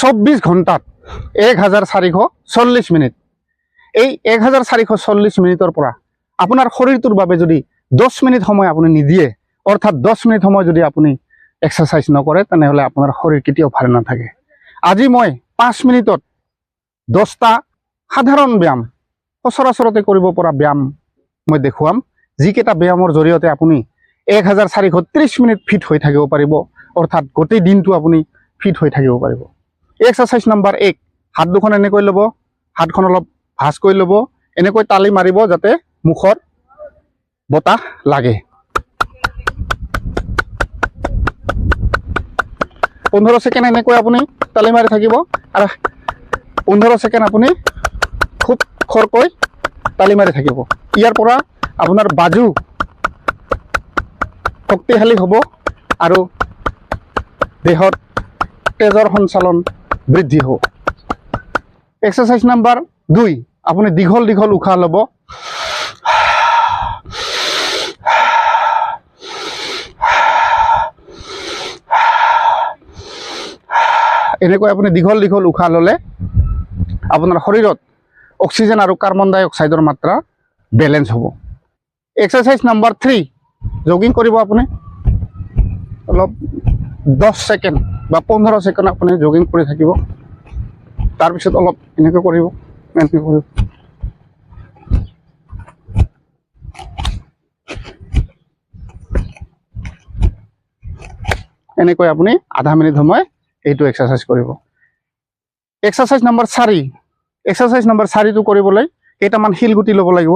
চৌব্বিছ ঘণ্টাত এক হাজাৰ চাৰিশ চল্লিছ মিনিট। এই এক হাজাৰ চাৰিশ চল্লিছ মিনিটৰ পৰা আপোনাৰ শৰীৰটোৰ বাবে যদি দহ মিনিট সময় আপুনি নিদিয়ে অৰ্থাৎ দহ মিনিট সময় যদি আপুনি এক্সাৰচাইজ নকৰে তেনেহ'লে আপোনাৰ শৰীৰ কেতিয়াও ভালে নাথাকে। আজি মই পাঁচ মিনিটত দহটা সাধাৰণ ব্যায়াম সচৰাচৰতে কৰিব পৰা ব্যায়াম মই দেখুৱাম। যিকেইটা ব্যায়ামৰ জৰিয়তে আপুনি এক হাজাৰ চাৰিশ ত্ৰিছ মিনিট ফিট হৈ থাকিব পাৰিব অৰ্থাৎ গোটেই দিনটো আপুনি ফিট হৈ থাকিব পাৰিব। এক্সাৰচাইজ নম্বৰ এক হাত দুখন এনেকৈ ল'ব হাতখন অলপ ভাঁজ কৰি ল'ব এনেকৈ তালি মাৰিব যাতে মুখত বতাহ লাগে। পোন্ধৰ ছেকেণ্ড এনেকৈ আপুনি তালি মাৰি থাকিব আৰু পোন্ধৰ ছেকেণ্ড আপুনি খুব খৰকৈ তালি মাৰি থাকিব। ইয়াৰ পৰা আপোনাৰ বাজু শক্তিশালী হ'ব আৰু দেহত তেজৰ সঞ্চালন বৃদ্ধি হ'ব এক্সাৰচাইজ নাম্বাৰ দুই আপুনি দীঘল দীঘল উশাহ ল'ব। এনেকৈ আপুনি দীঘল দীঘল উশাহ ল'লে আপোনাৰ শৰীৰত অক্সিজেন আৰু কাৰ্বন ডাই অক্সাইডৰ মাত্ৰা বেলেঞ্চ হ'ব। এক্সাৰচাইজ নাম্বাৰ থ্ৰী জগিং কৰিব আপুনি। অলপ দহ ছেকেণ্ড। বা পোন্ধৰ ছেকেণ্ড আপুনি জগিং কৰি থাকিব। তাৰপিছত অলপ এনেকৈ কৰিব এনেকৈ কৰিব। এনেকৈ আপুনি আধা মিনিট সময় এইটো এক্সাৰচাইজ কৰিব। এক্সাৰচাইজ নম্বৰ চাৰি। এক্সাৰচাইজ নম্বৰ চাৰিটো কৰিবলৈ কেইটামান শিলগুটি ল'ব লাগিব।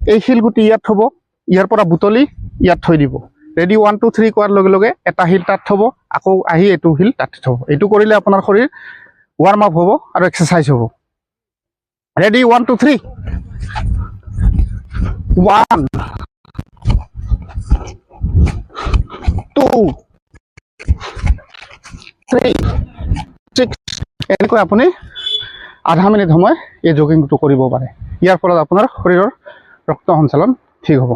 এই শিলগুটি ইয়াত থ'ব, ইয়াৰ পৰা বুটলি ইয়াত থৈ দিব। ৰেডি ওৱান টু থ্ৰী কোৱাৰ লগে লগে এটা শিল তাত থ'ব আকৌ আহি এইটো শিল তাত থ'ব। এইটো কৰিলে আপোনাৰ শৰীৰ ৱাৰ্ম আপ হ'ব আৰু এক্সাৰচাইজ হ'ব। Ready one two three one two three six এনেকৈ আপুনি আধা মিনিট সময় এই জগিংটো কৰিব পাৰে। ইয়াৰ ফলত আপোনাৰ শৰীৰৰ ৰক্ত সঞ্চালন ঠিক হ'ব।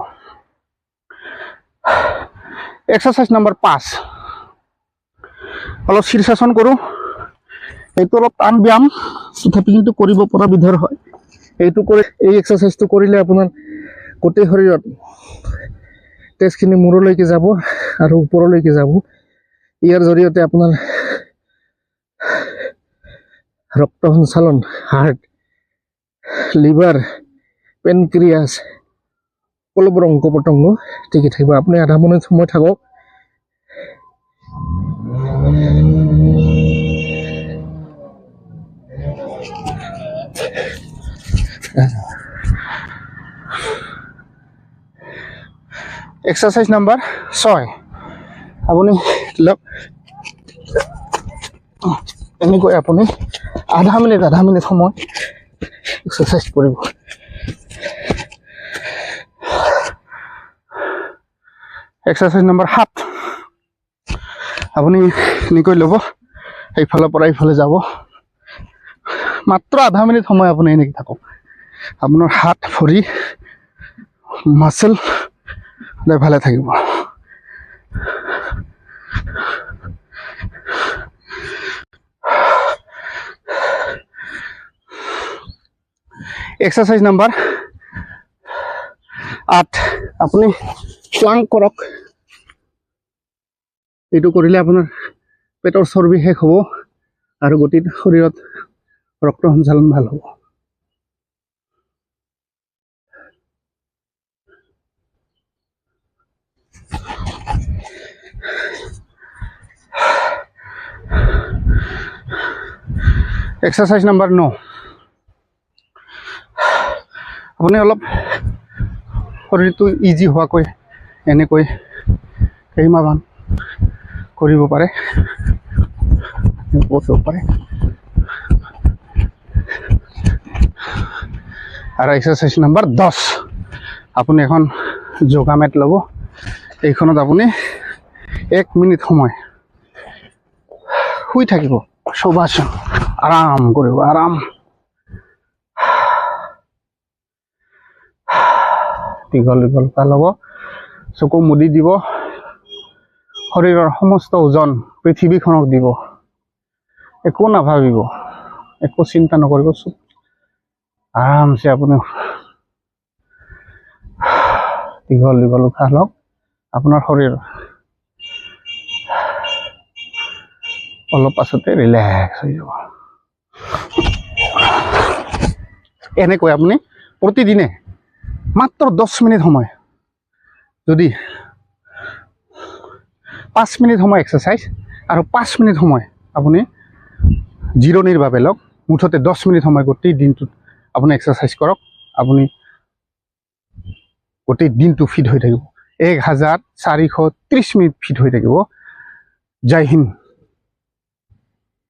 এক্সাৰচাইজ নম্বৰ পাঁচ। অলপ শীৰ্ষাসন কৰোঁ। এইটো অলপ টান ব্যায়াম। তথাপি কিন্তু কৰিব পৰা বিধৰ হয়। এইটো কৰি এই এক্সাৰচাইজটো কৰিলে আপোনাৰ গোটেই শৰীৰত তেজখিনি মূৰলৈকে যাব আৰু ওপৰলৈকে যাব। ইয়াৰ জৰিয়তে আপোনাৰ ৰক্ত সঞ্চালন হাৰ্ট লিভাৰ পেনক্ৰিয়াছ সকলোবোৰ অংগ পতংগ ঠিকে থাকিব। আপুনি আধা মিনিট সময় থাকক এক্সাৰচাইজ নাম্বাৰ ছয়। আপুনি লওক। এনেকৈ আপুনি আধা মিনিট আধা মিনিট সময় এক্সাৰচাইজ কৰিব। এক্সাৰচাইজ নম্বৰ সাত। আপুনি এনেকৈ ল'ব এইফালৰ পৰা এইফালে যাব। মাত্ৰ আধা মিনিট সময় আপুনি এনেকৈ থাকক। আপোনাৰ হাত ভৰি মাচেল ভালে থাকিব। এক্সাৰচাইজ নাম্বাৰ আঠ। আপুনি প্লাংক কৰক এইটো কৰিলে আপোনাৰ পেটৰ চৰ্বি শেষ হ'ব আৰু গোটেই শৰীৰত ৰক্ত সঞ্চালন ভাল হ'ব। এক্সাৰচাইজ নাম্বাৰ ন আপুনি অলপ শৰীৰটো ইজি হোৱাকৈ এনেকৈ কেইমাহমান কৰিব পাৰে কৰিব পাৰে। আৰু এক্সাৰচাইজ নাম্বাৰ দহ। আপুনি এখন যোগা মেট ল'ব। এইখনত আপুনি এক মিনিট সময় শুই থাকিব। চবাচোন আৰাম কৰিব, আৰাম। দীঘল দীঘল ল'ব। চকু মুদি দিব। শৰীৰৰ সমস্ত ওজন পৃথিৱীখনক দিব। একো নাভাবিব। একো চিন্তা নকৰিব। চুপ। আৰামছে আপুনি দীঘল দীঘল উশাহ লওক। আপোনাৰ শৰীৰ অলপ পাছতে ৰিলেক্স হৈ যাব। এনেকৈ আপুনি প্ৰতিদিনে মাত্ৰ দহ মিনিট সময় যদি পাঁচ মিনিট সময় এক্সাৰচাইজ আৰু পাঁচ মিনিট সময় আপুনি জিৰণিৰ বাবে লওক, মুঠতে দহ মিনিট সময় গোটেই দিনটোত আপুনি এক্সাৰচাইজ কৰক, আপুনি গোটেই দিনটো ফিট হৈ থাকিব। এক হাজাৰ চাৰিশ ত্ৰিছ মিনিট ফিট হৈ থাকিব। জয় হিন্দ।